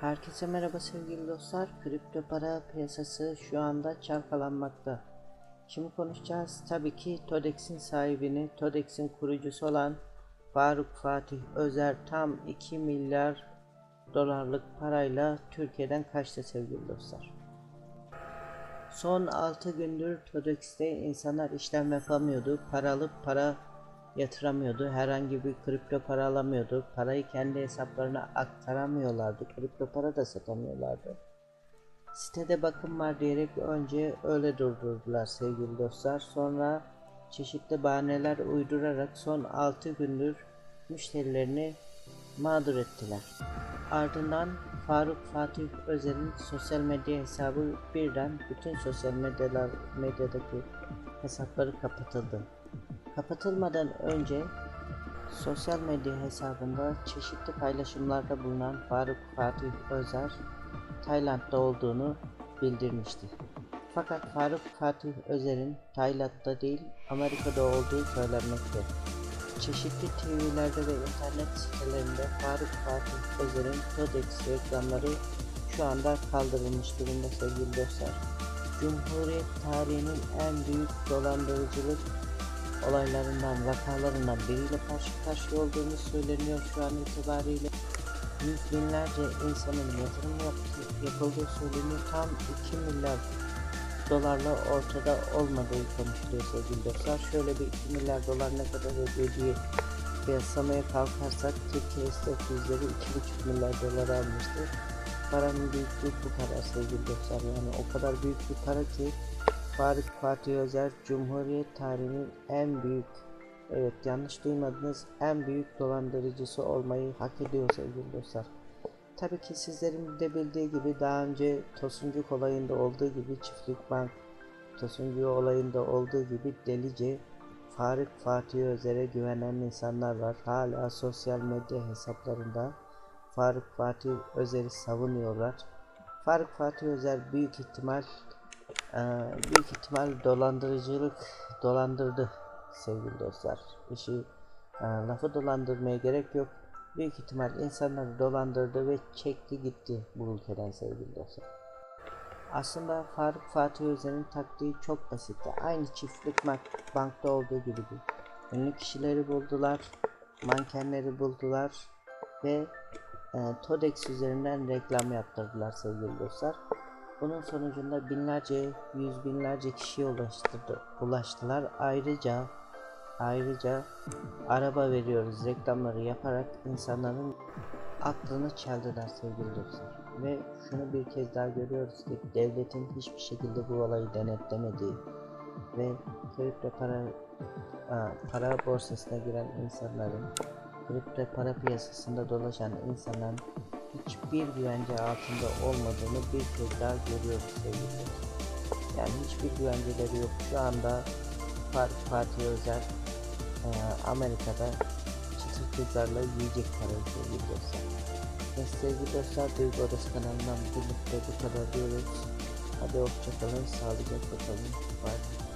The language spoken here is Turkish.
Herkese merhaba sevgili dostlar. Kripto para piyasası şu anda çalkalanmakta. Şimdi konuşacağız tabii ki Todex'in sahibini, Todex'in kurucusu olan Faruk Fatih Özer tam 2 milyar dolarlık parayla Türkiye'den kaçtı sevgili dostlar. Son 6 gündür Todex'te insanlar işlem yapamıyordu. Para alıp para yatıramıyordu. Herhangi bir kripto para alamıyordu. Parayı kendi hesaplarına aktaramıyorlardı. Kripto para da satamıyorlardı. Sitede bakım var diyerek önce öyle durdurdular sevgili dostlar. Sonra çeşitli bahaneler uydurarak son 6 gündür müşterilerini mağdur ettiler. Ardından Faruk Fatih Özer'in sosyal medya hesabı birden bütün sosyal medyalar, medyadaki hesapları kapatıldı. Kapatılmadan önce sosyal medya hesabında çeşitli paylaşımlarda bulunan Faruk Fatih Özer Tayland'da olduğunu bildirmişti. Fakat Faruk Fatih Özer'in Tayland'da değil Amerika'da olduğu söylenmekte. Çeşitli TV'lerde ve internet sitelerinde Faruk Fatih Özer'in TODEX reklamları şu anda kaldırılmış durumda sevgili dostlar. Cumhuriyet tarihinin en büyük dolandırıcılık olaylarından, vakalarından biriyle karşı karşıya olduğumuz söyleniyor şu an itibariyle. Yüz binlerce insanın yatırım yaptığı, yapıldığı söyleniyor. Tam 2 milyar dolarla ortada olmadığı konuşuluyor sevgili dostlar. Şöyle bir 2 milyar dolar ne kadar ediyor diye kıyaslamaya kalkarsak Türkiye statüzleri 2,5 milyar dolar almıştı. Paranın büyüklüğü bu kadar sevgili dostlar. Yani o kadar büyük bir para ki Faruk Fatih Özer Cumhuriyet tarihinin en büyük evet yanlış duymadınız en büyük dolandırıcısı olmayı hak ediyor sevgili dostlar. Tabii ki sizlerin de bildiği gibi daha önce Tosuncuk olayında olduğu gibi Çiftlik Bank Tosuncuk olayında olduğu gibi delice Faruk Fatih Özer'e güvenen insanlar var. Hala sosyal medya hesaplarında Faruk Fatih Özer'i savunuyorlar. Faruk Fatih Özer büyük ihtimal ee, büyük ihtimal dolandırıcılık dolandırdı sevgili dostlar. İşi e, lafı dolandırmaya gerek yok. Büyük ihtimal insanları dolandırdı ve çekti gitti bu ülkeden sevgili dostlar. Aslında Faruk Fatih Özer'in taktiği çok basitti. Aynı çiftlik bank- bankta olduğu gibi. Ünlü kişileri buldular, mankenleri buldular ve e, Todex üzerinden reklam yaptırdılar sevgili dostlar. Bunun sonucunda binlerce, yüz binlerce kişiye ulaştırdı, ulaştılar. Ayrıca ayrıca araba veriyoruz reklamları yaparak insanların aklını çeldiler sevgili dostlar. Ve şunu bir kez daha görüyoruz ki devletin hiçbir şekilde bu olayı denetlemediği ve kripto para para borsasına giren insanların kripto para piyasasında dolaşan insanların hiçbir güvence altında olmadığını bir kez daha görüyoruz sevgili. Yani hiçbir güvenceleri yok. Şu anda Fark Fatih Özel e, Amerika'da çıtır kızlarla yiyecek parayı sevgili dostlar. Ve sevgili dostlar Duygu Odası kanalından birlikte bu kadar diyoruz. Hadi hoşçakalın, sağlıcakla kalın. Bye.